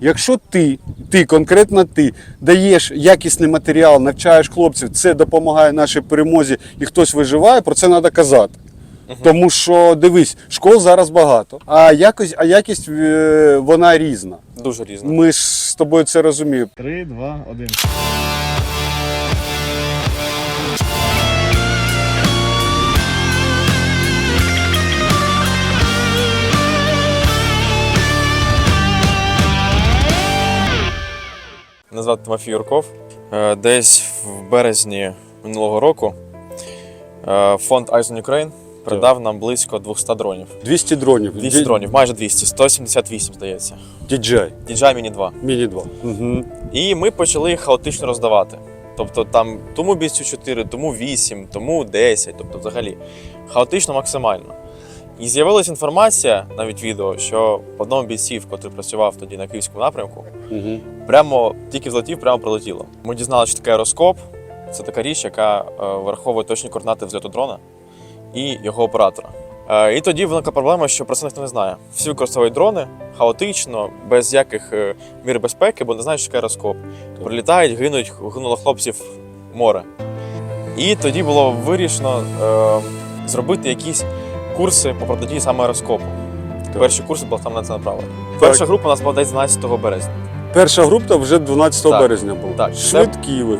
Якщо ти, ти конкретно ти даєш якісний матеріал, навчаєш хлопців, це допомагає нашій перемозі і хтось виживає, про це треба казати. Тому що дивись, школ зараз багато, а якось, а якість е, вона різна. Дуже різна. Ми ж з тобою це розуміємо. Три, два, один. Мене звати Тимофій Юрков. Е, Десь в березні минулого року е, фонд Aizen Ukraine передав нам близько 200 дронів. 200 дронів. 200 дронів, майже 200, 178, здається. DJI DJI Mini 2. Mini 2. Угу. І ми почали їх хаотично роздавати. Тобто там тому бійцю 4, тому 8, тому 10, тобто взагалі хаотично максимально. І з'явилася інформація, навіть відео, що в одному бійців, котрий працював тоді на київському напрямку, Угу. прямо тільки взлетів, прямо прилетіло. Ми дізналися, що таке аероскоп. Це така річ, яка е, враховує точні координати взльоту дрона і його оператора. Е, і тоді виникла проблема, що про це ніхто не знає. Всі використовують дрони хаотично, без яких е, мір безпеки, бо не знають, що таке аероскоп. Прилітають, гинуть, гинуло хлопців в море. І тоді було вирішено е, зробити якісь курси по протидії саме аероскопу. Перші курси були там на це направлені. Перша група у нас була десь 12 березня. Перша група вже 12 Так. березня була. Так. Швидкі ви.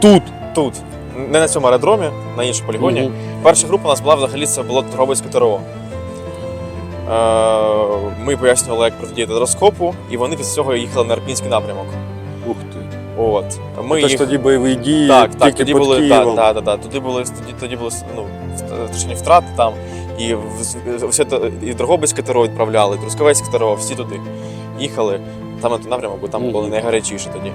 Тут. Тут, не на цьому аеродромі, на іншому полігоні. Мгм. Перша група у нас була взагалі це було Торговицьке ТРО. Е, Ми пояснювали, як протидіяти аероскопу, і вони після цього їхали на Арпінський напрямок. Ух ти. От. Ми Тож їх... тоді бойові дії, Так, так, тільки тоді під були, Києвом. так, так, так, тоді були, тоді, тоді були ну, втрати там, і все і Дрогобицьке ТРО відправляли, і Трускавецьке ТРО, всі туди їхали, там на той напрямок, бо там було найгарячіше тоді.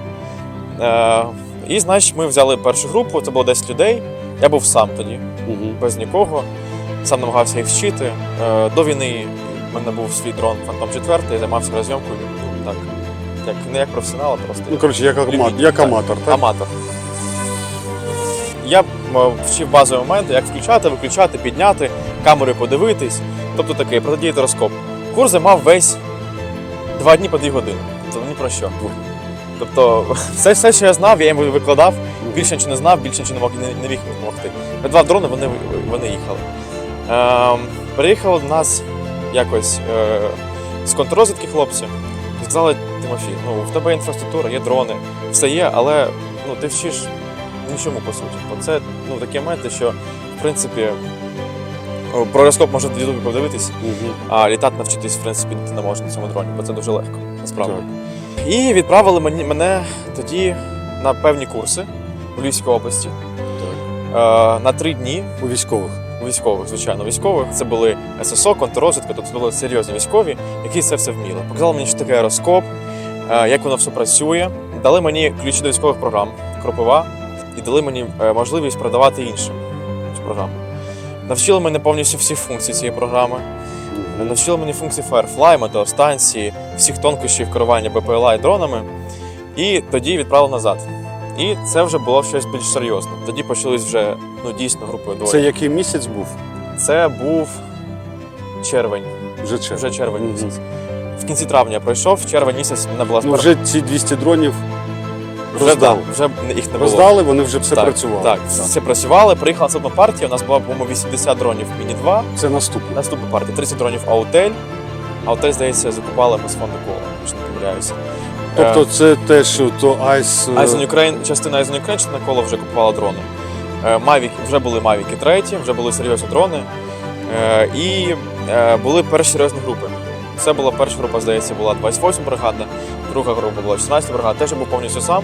Е, і, значить, ми взяли першу групу, це було 10 людей. Я був сам тоді, без нікого. Сам намагався їх вчити. Е, до війни в мене був свій дрон Phantom 4, я займався розйомкою. Так, як, не як професіонал, а просто Ну, коротше, як, амат, як аматор, так? аматор. Я вчив базові моменти, як включати, виключати, підняти, камери подивитись. Тобто такий протидіяти розкоп. Курс займав весь два дні по дві години. Тобто ні про що. Тобто, все, все, що я знав, я їм викладав. Більше нічого не знав, більше нічого не мог не, не міг допомогти. Два дрони, вони, вони їхали. Ем, приїхали до нас якось е, з контррозвідки хлопці. І сказали, Тимофій, ну в тебе інфраструктура, є дрони, все є, але ну, ти вчиш нічому по суті. Бо це ну, такі моменти, що в принципі про аероскоп можна в Ютубі подивитись, Мгм. а літати навчитись, в принципі, ти не можеш на цьому дроні, бо це дуже легко, насправді. І відправили мені, мене тоді на певні курси у Львівській області. Е, на три дні У військових. у військових, звичайно, військових. Це були ССО, контррозвідка, тобто були серйозні військові, які це все вміли. Показали мені, що таке аероскоп, е, як воно все працює. Дали мені ключі до військових програм, кропива, і дали мені е, можливість продавати іншим цю програму. Навчили мене повністю всі функції цієї програми. Навчили мені функції Firefly, метеостанції, всіх тонкощів керування БПЛА і дронами. І тоді відправили назад. І це вже було щось більш серйозне. Тоді почались вже ну, дійсно групою двоє. Це який місяць був? Це був червень, Вже червень. вже червень місяць. В кінці травня пройшов, в червень місяць мене була Ну, вже ці 200 дронів роздали. да, вже їх не було. роздали, вони вже все так, працювали. Так, все працювали. Приїхала наступна партія. У нас була, по-моєму, 80 дронів Міні 2. Це наступне. Наступна партія 30 дронів Аутель. Аутель, здається, закупали ми з фонду кола, якщо не помиляюся. Тобто це те, що то Айс. е, Aizen Ukraine, частина Aizen Ukraine, частина кола вже купувала дрони. Е, Mavic, вже були Mavic 3, вже були серйозні дрони. Е, І е, були перші серйозні групи. Це була перша група, здається, була 28 бригада, друга група була 16 бригада. Теж був повністю сам.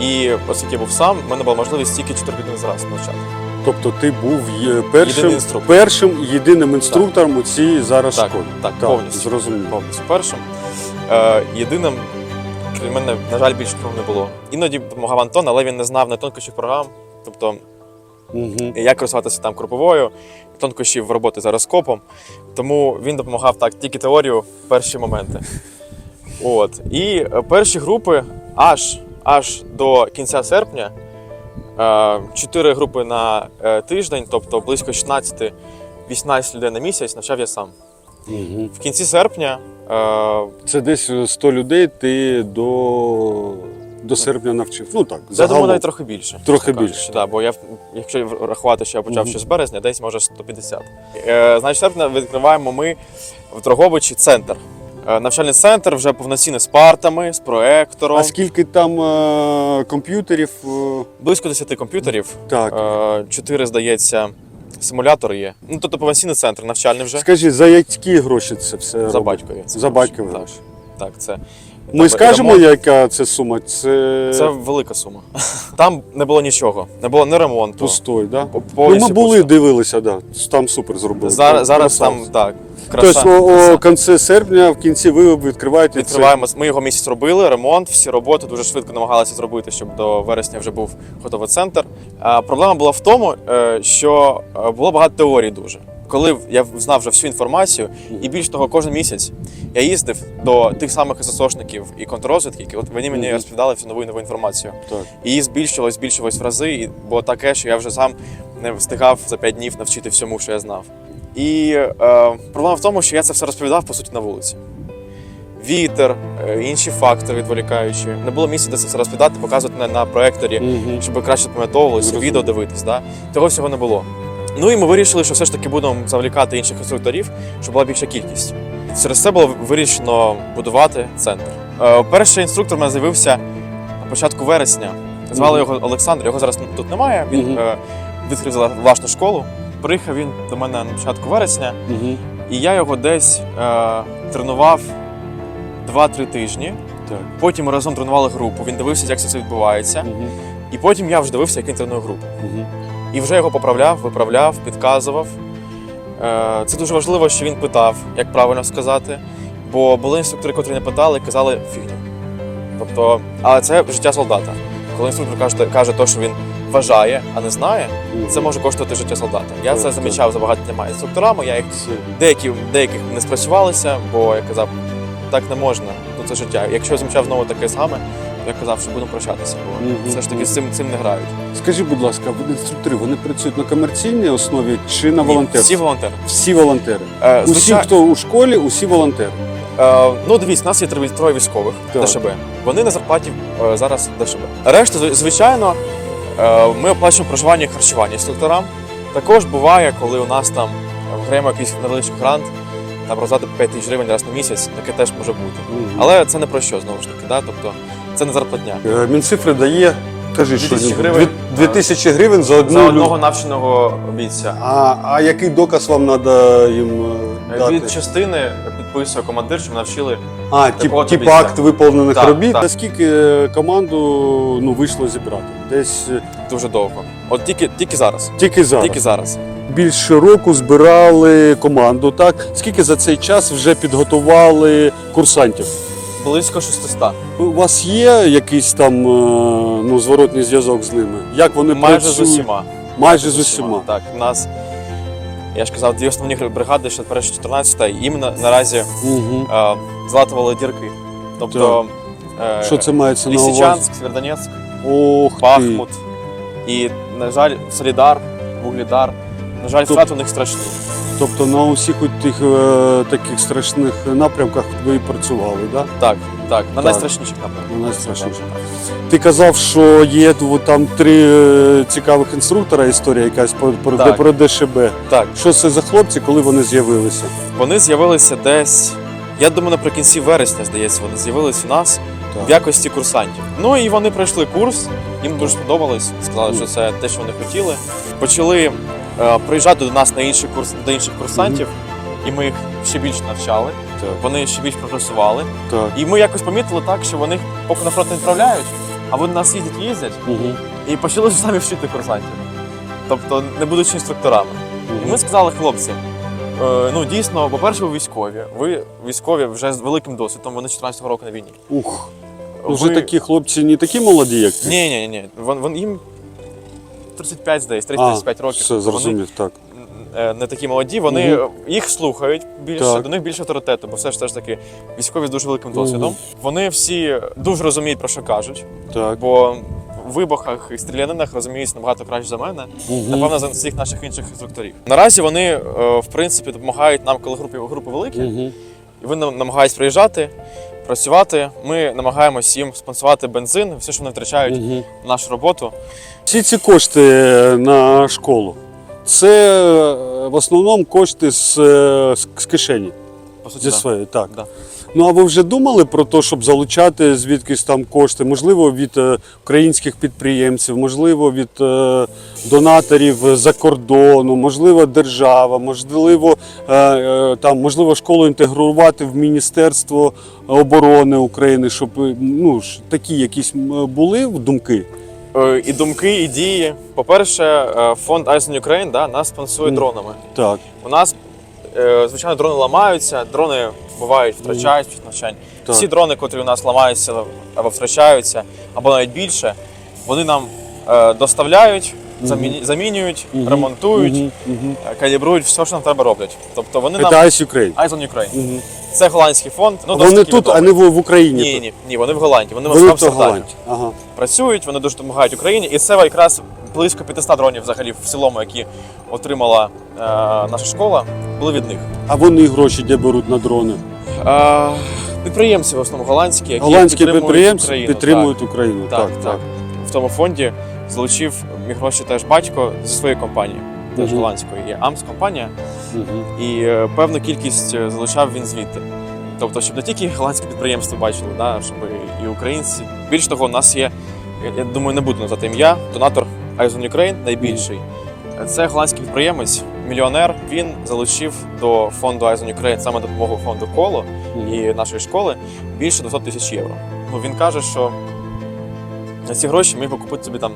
І оскільки я був сам, в мене була можливість тільки 4 години зараз навчати. Тобто ти був є- першим, інструктор. першим і єдиним інструктором у цій зараз Так, школі. так, повністю. Зрозуміло. повністю першим. Е, єдиним, крім мене, на жаль, більше нікого не було. Іноді допомагав Антон, але він не знав не тонкощів програм, тобто Угу. як користуватися там круповою, тонкощів роботи з аероскопом. Тому він допомагав так тільки теорію, перші моменти. От. І е, перші групи аж, аж до кінця серпня. е, Чотири групи на е, тиждень, тобто близько 16-18 людей на місяць навчав я сам. Угу. В кінці серпня е, Це десь 100 людей ти до, до серпня навчив. Ну так, Я думаю, навіть трохи більше. Трохи більше. кажучи, Да, бо я, якщо рахувати, що я почав Мгм. ще з березня, десь може 150. Е, значить, серпня відкриваємо ми в Дрогобичі центр. Е, навчальний центр вже повноцінний з партами, з проектором. А скільки там е, комп'ютерів? е, Близько 10 комп'ютерів. так. Е, Чотири, здається, симулятори є. Ну, тобто повноцінний центр навчальний вже. Скажи, за які гроші це все? За робить? батькові. За батькові Так. Так, це. Ми там скажемо, ремонт. яка це сума? Це, Це велика сума. Там не було нічого, не було ні ремонту. пустой, да? По- Ну, ми були, пусто. дивилися, да. там супер зробили. Зараз, зараз там так. Краса, Тобто о, о кінці серпня, в кінці ви відкриваєте Відкриваємо. Ми його місяць робили, ремонт, всі роботи дуже швидко намагалися зробити, щоб до вересня вже був готовий центр. А проблема була в тому, е, що е, було багато теорій дуже. Коли я знав вже всю інформацію, і більш того, кожен місяць я їздив до тих самих ССОшників і контррозвідки, які от вони мені розповідали всю нову і нову інформацію. Так. І її збільшувалось, збільшувалось в рази, і було таке, що я вже сам не встигав за 5 днів навчити всьому, що я знав. І е, проблема в тому, що я це все розповідав по суті на вулиці. Вітер, е, інші фактори відволікаючі. Не було місця, де це все розповідати, показувати на, на проекторі, Мгм. щоб краще запам'ятовувалося, Зрозуміло. відео дивитись. Да? Того всього не було. Ну і ми вирішили, що все ж таки будемо завлікати інших інструкторів, щоб була більша кількість. Через це було вирішено будувати центр. Е, перший інструктор у мене з'явився на початку вересня. Звали Мгм. його Олександр. Його зараз тут немає. Він Мгм. е, відкрив власну школу. Приїхав він до мене на початку вересня, Мгм. і я його десь е, тренував 2-3 тижні. Так. Потім ми разом тренували групу. Він дивився, як це все відбувається. Мгм. І потім я вже дивився, як він тренує групу. Мгм. І вже його поправляв, виправляв, підказував. Е, Це дуже важливо, що він питав, як правильно сказати. Бо були інструктори, котрі не питали, казали фігню. Тобто, але це життя солдата. Коли інструктор каже, каже те, що він вважає, а не знає, це може коштувати життя солдата. Я це замічав за багатьма інструкторами. Я їх деякі деяких не спрацювалися, бо я казав, так не можна. Ну це життя. Якщо я замічав знову таке саме, я казав, що будемо прощатися, бо Мгм. все ж таки з цим цим не грають. Скажи, будь ласка, інструктори, вони працюють на комерційній основі чи на волонтерстві? Всі волонтери. Всі волонтери. Е, Усі, звичай- хто у школі, усі волонтери. Е, ну, дивіться, у нас є троє військових Так. ДШБ. Вони на зарплаті е, зараз ДШБ. Решта, звичайно, ми оплачуємо проживання і харчування інструкторам. Також буває, коли у нас там окремо якийсь невеличкий грант, там роздати 5 тисяч гривень раз на місяць, таке теж може бути. Але це не про що знову ж таки, да? тобто це не зарплатня. Е, Мінцифри дає, кажи, що 2000 гривень. 2000 гривень за одну За одного навченого бійця. А, а який доказ вам треба їм е, дати? Від частини підписує командир, що навчили А, тип, тип акт виповнених Так, робіт. так. Наскільки е, команду ну, вийшло зібрати? Десь е, дуже довго. От тільки, тільки зараз. тільки зараз. Тільки зараз. Більше року збирали команду, так? Скільки за цей час вже підготували курсантів? Близько 600. У вас є якийсь там е, ну, зворотний зв'язок з ними? Як вони Майже з усіма. Майже з усіма. Так, у нас, я ж казав, дві основні бригади, ще перша 14 і їм на- наразі Угу. е, златували дірки. Тобто е, Що це мається на увазі? Сєвєродонецьк, Ох ти. І, на жаль, Солідар, Вугледар. На жаль, Тут- втрати у них страшні. Тобто на усіх тих е, таких страшних напрямках ви і працювали, так? Так, так, на Так. найстрашніших напрямках. На найстрашніших. Ти казав, що є там три е, цікавих інструктора, історія якась про, про, Так. про ДШБ. Так, Що це за хлопці, коли вони з'явилися? вони з'явилися десь. Я думаю, наприкінці вересня, здається, вони з'явились у нас. В якості курсантів. Ну і вони пройшли курс, їм дуже сподобалось. Сказали, що це те, що вони хотіли. Почали е, приїжджати до нас на інші курс до інших курсантів, і ми їх ще більше навчали. Так. Вони ще більш прогресували. Так. І ми якось помітили так, що вони поки на фронт не відправляють, а вони нас їздять, їздять Угу. і почали вже самі вчити курсантів. Тобто, не будучи інструкторами. І ми сказали, хлопці, е, ну дійсно, по-перше, ви військові. Ви військові вже з великим досвідом, вони 14 року на війні. Ух. Ну, Ви- такі хлопці не такі молоді, як ти? Ні, ні, ні. Вон, вон, їм 35, здається, А, 35 років. Все, зрозумів, так. Вони е, не такі молоді, вони їх слухають більше, Так. до них більше авторитету, бо все ж теж таки військові з дуже великим досвідом. Вони всі дуже розуміють, про що кажуть, Так. бо вибухах і стрілянинах розуміються набагато краще за мене. Напевно, за всіх наших інших інструкторів. Наразі вони, е, в принципі, допомагають нам, коли групи, групи великі, Мгм. і вони нам намагаються приїжджати, працювати. Ми намагаємося їм спонсувати бензин, все, що вони втрачають угу. в нашу роботу. Всі ці кошти на школу. Це е, в основному кошти з, е, з з кишені. По суті, Зі да. своєї, так. Да. Ну а ви вже думали про те, щоб залучати звідкись там кошти? Можливо, від е, українських підприємців, можливо, від е, донаторів з-за кордону, можливо, держава, можливо, е, там, можливо, школу інтегрувати в Міністерство оборони України, щоб ну, такі якісь були думки. І думки, і дії. По-перше, фонд Айзен Ukraine да, нас спонсує дронами. Так. У нас, звичайно, дрони ламаються, дрони бувають, втрачають під навчань. Так. Всі дрони, котрі у нас ламаються або втрачаються, або навіть більше, вони нам е, доставляють, заміні- замінюють, ремонтують, е, калібрують все, що нам треба роблять. Тобто вони нам Це Ice Ukraine. Айзон Ukraine. Це голландський фонд. Ну, Вони тут, а не в, в Україні. Ні, ні, ні, вони в Голландії. Вони, в Вони то Амстердамі Ага. працюють, вони дуже допомагають Україні. І це якраз близько 500 дронів взагалі в цілому, які отримала е, наша школа, були від них. А вони гроші де беруть на дрони? Е, підприємці в основному голландські, які Голландські підтримують підприємці Україну, підтримують Україну. Так, так, так. В тому фонді залучив мій гроші теж батько зі своєї компанії, теж голландської. Є Амс компанія, і е, певну кількість е, залучав він звідти. Тобто, щоб не тільки голландські підприємства бачили, да, щоб і українці. Більш того, у нас є, я- я думаю, не буду назвати ім'я, донатор Айзон Ukraine, найбільший. Це голландський підприємець, мільйонер. Він залучив до фонду Айзон Ukraine саме допомогу фонду Коло і нашої школи більше 200 тисяч євро. Ну він каже, що на ці гроші міг би купити собі там,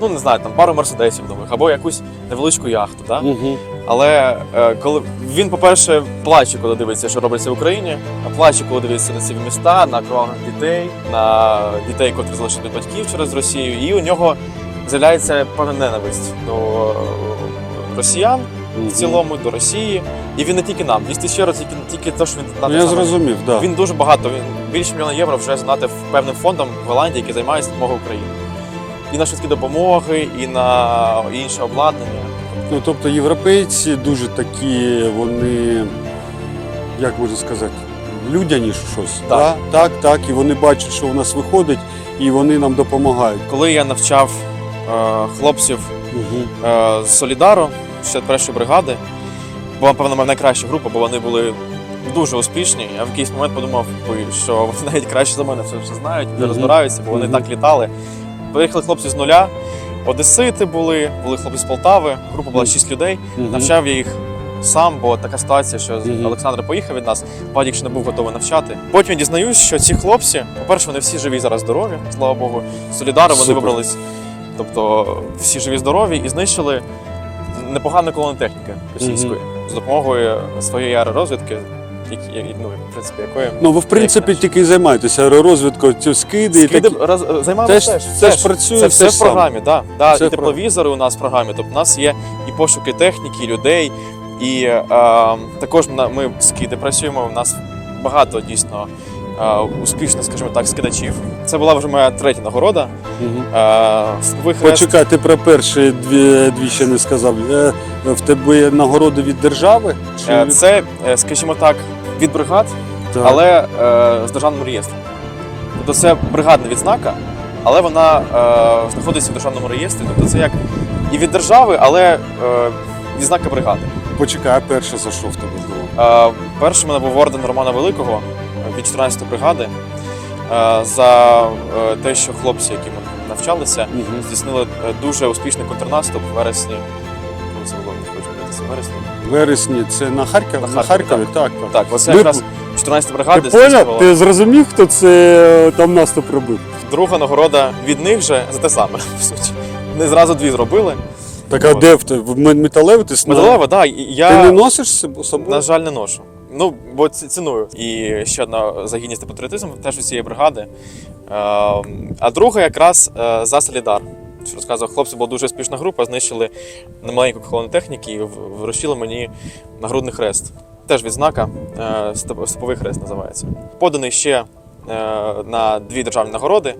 ну не знаю, там пару мерседесів нових або якусь невеличку яхту. Да? Мгм. Але е, коли він, по-перше, плаче, коли дивиться, що робиться в Україні, а плаче, коли дивиться на ці міста, на кровних дітей, на дітей, котрі залишили батьків через Росію, і у нього з'являється певна ненависть до росіян в цілому, до Росії. І він не тільки нам, 200 ще раз тільки, тільки те, що він Ну, я зрозумів, так. він дуже багато, він більше мільйона євро вже знати певним фондом в Голландії, який займається допомогою Україні. І на швидкі допомоги, і на інше обладнання. Ну, тобто європейці дуже такі, вони, як можна сказати, людяні щось. Так. Да? так, так. І вони бачать, що в нас виходить, і вони нам допомагають. Коли я навчав е, хлопців Угу. е, з Солідару, 61-ї бригади, була, певно, моя найкраща група, бо вони були дуже успішні. Я в якийсь момент подумав, що вони навіть краще за мене все, все знають, не розбираються, бо вони так літали. Приїхали хлопці з нуля, одесити були, були хлопці з Полтави, група була. 6 людей. Навчав я їх сам, бо така ситуація, що Мгм. Олександр поїхав від нас, Вадік ще не був готовий навчати. Потім я дізнаюсь, що ці хлопці, по-перше, вони всі живі зараз здорові, слава Богу. З Солідару вони Супер. вибрались, тобто всі живі здорові і знищили непогану колону техніки російської з допомогою своєї аеророзвідки, які, ну, в принципі, якої Ну, ви в принципі Як тільки займаєтеся аеророзвідкою, ці скиди, і Скиди такі. роз... займаємося Теж- теж. теж працює, Це все теж в програмі, да. Да, Все і в тепловізори у нас в програмі. Тобто у нас є і пошуки техніки, і людей, і е, також на- ми скиди працюємо. У нас багато дійсно е, успішних, скажімо так, скидачів. Це була вже моя третя нагорода. Мгм. Е. Почекай, ти про перші дві, дві ще не сказав. Е, В тебе є нагороди від держави? Чи Е, від- Це, е, скажімо так, від бригад, Так. але е, з державним реєстром. Тобто це бригадна відзнака, але вона е, знаходиться в державному реєстрі. Тобто це як і від держави, але е, відзнака бригади. Почекай, а перше за що в тебе було? Е, перший у мене був орден Романа Великого від 14-ї бригади е, за е, те, що хлопці, які ми навчалися, Мгм. здійснили е, дуже успішний контрнаступ в вересні. Коли це було, не хочу вересні. В вересні це на Харків? На Харкові, Харкові, так. так. Так, оце Ми- якраз 14 бригади Ти поняв? Ти зрозумів, хто це е, там наступ робив? Друга нагорода від них же за те саме, по суті. Вони зразу дві зробили. Так а От. де в те? В ме- ти сна- Металева, так, і Ти я не носиш з собою? на жаль не ношу. Ну, бо ці- ціную. І ще одна загідність та патріотизм теж у цієї бригади. Е, А друга якраз е, за Солідар. Розказував, хлопці була дуже успішна група, знищили немаленьку колону техніки і вручили мені нагрудний хрест. Теж відзнака, е, степовий хрест називається. Поданий ще е, на дві державні нагороди.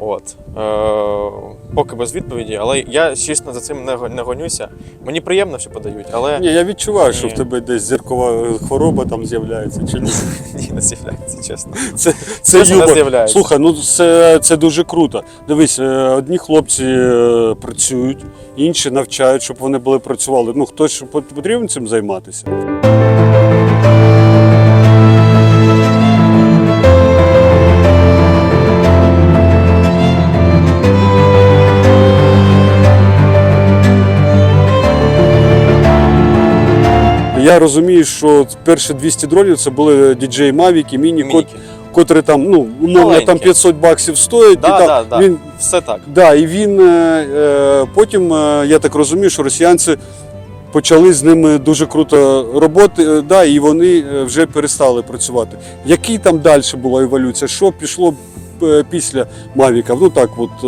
От. Е, поки без відповіді, але я чесно за цим не, не гонюся. Мені приємно, що подають, але Ні, я відчуваю, що Ні. в тебе десь зіркова хвороба там з'являється. Чи ні? ні, не з'являється, чесно. Це, це Чесно, не з'являється. Слухай, ну це, це дуже круто. Дивись, е, одні хлопці е, працюють, інші навчають, щоб вони були працювали. Ну хтось ж пот- потрібен цим займатися. Я розумію, що перші 200 дронів це були DJI Mavic і кот, Мініки. котрі там, ну, умовно, Маленькі. там 500 баксів стоять. Да, і да, там, да. він, Все так. да, і він е, е, потім, е, я так розумію, що росіянці почали з ними дуже круто роботи, е, да, і вони е, вже перестали працювати. Який там далі була еволюція? Що пішло е, після Мавіка? Ну так, от. е,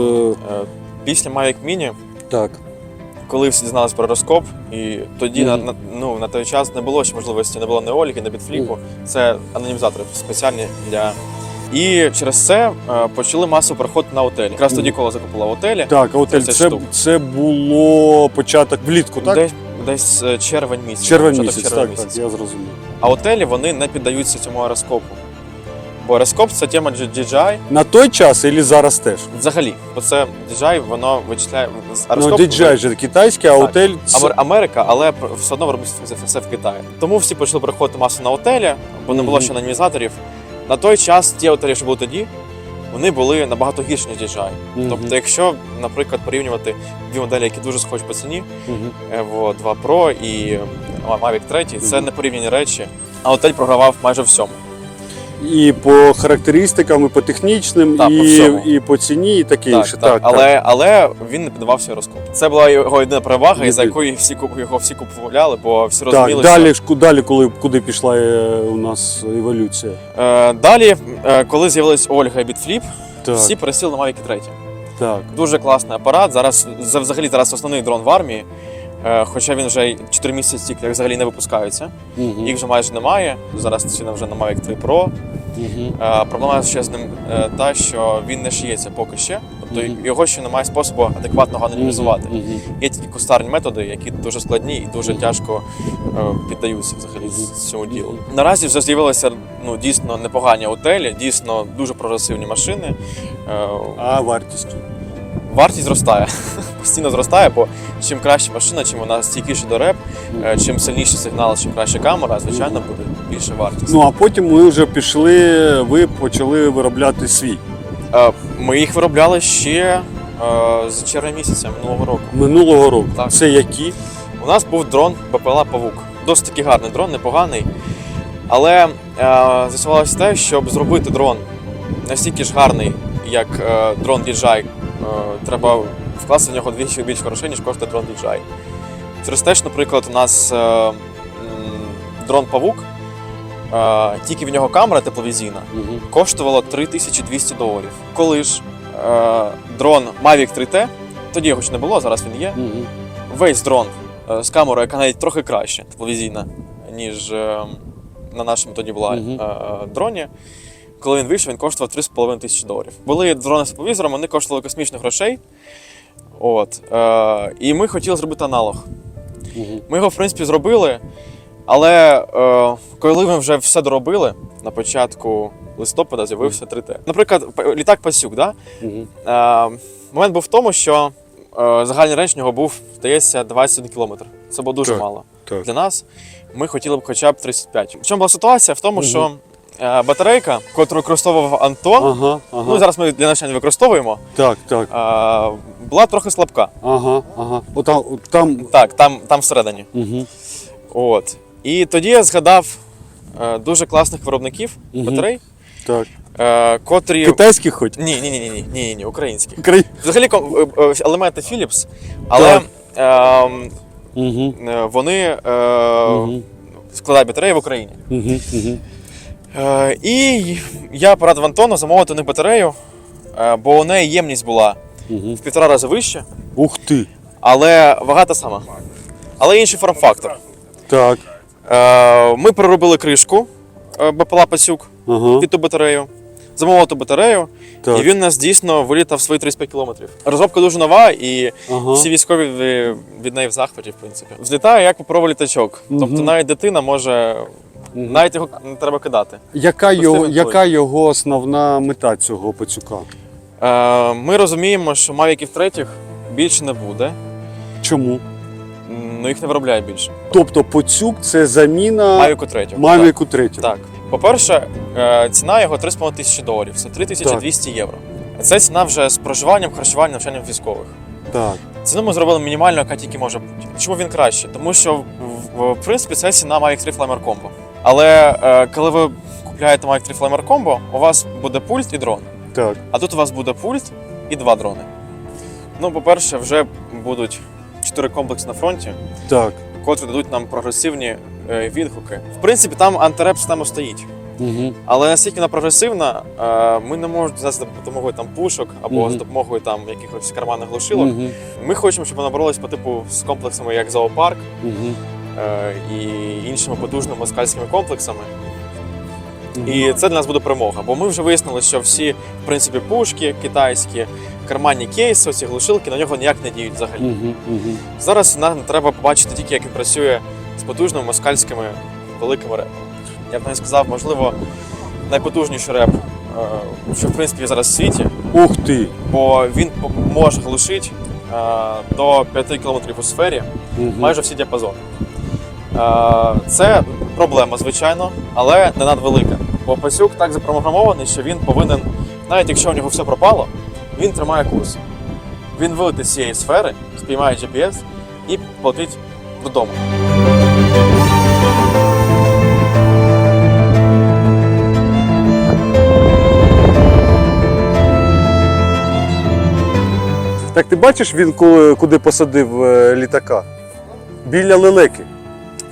Е, Після Mavic Mini, так. Коли всі дізналися про аероскоп, і тоді на, на, ну, на той час не було ще можливості, не було ні Оліки, ні бітфліпу. Це анонімізатори спеціальні для. І через це е, почали масово переходити на отелі. Якраз тоді, коли закупила отелі, Так, а отель, 30 це, штук. це було початок влітку, так? десь, десь е, червень місяць. Червень початок місяць, червень так, місяць. так, я зрозумів. А отелі вони не піддаються цьому аероскопу. Бо аероскоп це тема DJI На той час і зараз теж? взагалі. Бо це DJI, воно вичисляє Ну. DJI же китайський, а отель. це- Америка, але все одно робить все в Китаї. Тому всі почали переходити масу на отелі, бо не було ще анонімізаторів. На той час ті отелі, що були тоді, вони були набагато гірші, ніж DJI. Тобто, якщо, наприклад, порівнювати дві моделі, які дуже схожі по ціні, Мгм. Evo 2 Pro і Mavic 3, це Мгм. не порівняні речі. А отель програвав майже всьому. І по характеристикам, і по технічним, Так, по і, всьому. і по ціні, і таке інше. так, але, але він не піддавався аероскопу. Це була його єдина перевага, і за якою всі куп- його всі купували, бо всі так, розуміли, далі, ж ку- далі коли, куди пішла е, у нас еволюція. е, далі, е, коли з'явилась Ольга і Bitflip, Так, всі пересіли на Mavic 3. так. Дуже класний апарат. Зараз за- взагалі зараз основний дрон в армії. Е, Хоча він вже 4 місяці як взагалі не випускаються. Мгм. Їх вже майже немає. Зараз ціна вже на Mavic 3 Pro. Е, Проблема ще з ним е, та, що він не шиється поки ще. Тобто Мгм. його ще немає способу адекватного анонімізувати. Мгм. Мгм. Є тільки кустарні методи, які дуже складні і дуже тяжко е, піддаються взагалі цьому ділу. Наразі вже з'явилися ну дійсно непогані отелі, дійсно дуже прогресивні машини. А вартість? Вартість зростає, постійно зростає, бо чим краще машина, чим вона стійкіша до реп, е, чим сильніший сигнал, чим краще камера, звичайно, буде більше вартість. Ну а потім ми вже пішли, ви почали виробляти свій. Е, Ми їх виробляли ще е, з червня місяця минулого року. Минулого року. Так. Це які? У нас був дрон БПЛА Павук. Досить таки гарний дрон, непоганий. Але з'ясувалося те, щоб зробити дрон настільки ж гарний, як дрон DJI, треба вкласти в нього двічі більш грошей, ніж коштує дрон DJI. Через те, що, наприклад, у нас е, дрон Павук, е, тільки в нього камера тепловізійна, Мгм. коштувало 3200 доларів. Коли ж е, дрон Mavic 3T, тоді його ще не було, зараз він є весь дрон е, з камерою, яка навіть трохи краще тепловізійна, ніж е, на нашому тоді була е, е, дроні. Коли він вийшов, він коштував 3,5 тисячі доларів. Були дрони з тепловізором, вони коштували космічних грошей. От, е, і ми хотіли зробити аналог. Ми його, в принципі, зробили, але е, коли ми вже все доробили, на початку листопада з'явився 3T. Наприклад, літак Пасюк, да? Е, момент був в тому, що е, загальний рейндж в нього був, здається, 21 кілометр. Це було дуже Так. мало. Так. Для нас ми хотіли б хоча б 35. В чому була ситуація? В тому, що батарейка, яку використовував Антон, Ага, ага. ну зараз ми для навчання використовуємо, Так, так. е, була трохи слабка. Ага, ага. Отам, от там. Так, там, там всередині. Угу. От. І тоді я згадав е, дуже класних виробників Мгм. батарей, Так. е, котрі. Китайських хоч? Ні, ні, ні, ні, ні, ні, ні, українських. Украї... Взагалі е, е, елементи Philips, але ем, Угу. е, вони е, Угу. складають батареї в Україні. Угу. Угу. Е, і я порадив Антону замовити них батарею, е, бо у неї ємність була Угу. в півтора рази вища, Ух ти. але вага та сама. Але інший форм-фактор. Так. Е, ми переробили кришку БПЛА Пасюк Ага. під ту батарею. замовив ту батарею, Так. і він у нас дійсно вилітав свої 35 кілометрів. Розробка дуже нова, і Ага. всі військові від неї в захваті, в принципі. Злітає як попробував літачок. Тобто навіть дитина може. Навіть його не треба кидати. Яка, його, яка його основна мета цього пацюка? Е, ми розуміємо, що мавіків третіх більше не буде. Чому? Ну їх не виробляє більше. Тобто пацюк це заміна Мавіку третього. Мавіку 3. Так. По-перше, е, ціна його 3,5 тисячі доларів. Це 3200 євро. Це ціна вже з проживанням, харчуванням, навчанням військових. Так. Ціну ми зробили мінімальну, яка тільки може бути. Чому він краще? Тому що в, в принципі це ціна Mavic 3 Flamer Combo. Але е, коли ви купляєте Mavic 3 Flamer Combo, у вас буде пульт і дрон. Так. А тут у вас буде пульт і два дрони. Ну, по-перше, вже будуть чотири комплекси на фронті, Так. котрі дадуть нам прогресивні е, відгуки. В принципі, там антиреп система стоїть. Угу. Але наскільки вона прогресивна, е, ми не можемо за допомогою там пушок або Мгм. з допомогою там якихось карманних глушилок. Угу. Ми хочемо, щоб вона боролась по типу з комплексами, як зоопарк Угу. Е, і іншими потужними москальськими комплексами. І це для нас буде перемога. Бо ми вже вияснили, що всі, в принципі, пушки китайські, карманні кейси, ці глушилки на нього ніяк не діють взагалі. Угу. Угу. Зараз нам треба побачити тільки, як він працює з потужними москальськими великими репами. Я б навіть сказав, можливо, найпотужніший реп, е, що в принципі зараз в світі, Ух ти! бо він може глушити е, до 5 км у сфері Угу. майже всі діапазони. Е, Це проблема, звичайно, але не надвелика. Бо пасюк так запрограмований, що він повинен, навіть якщо у нього все пропало, він тримає курс. Він вилетить з цієї сфери, спіймає GPS і полетить додому. Так ти бачиш, він куди посадив е, літака? Біля лелеки.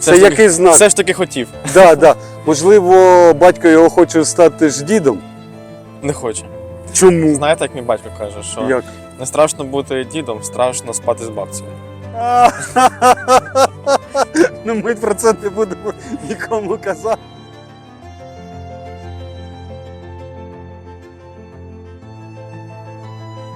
Це, ж таки- який знак? Все ж таки хотів. Да, да. Можливо, батько його хоче стати ж дідом. Не хоче. Чому? Знаєте, як мій батько каже, що Як? не страшно бути дідом, страшно спати з бабцею. ну ми про це не будемо нікому казати.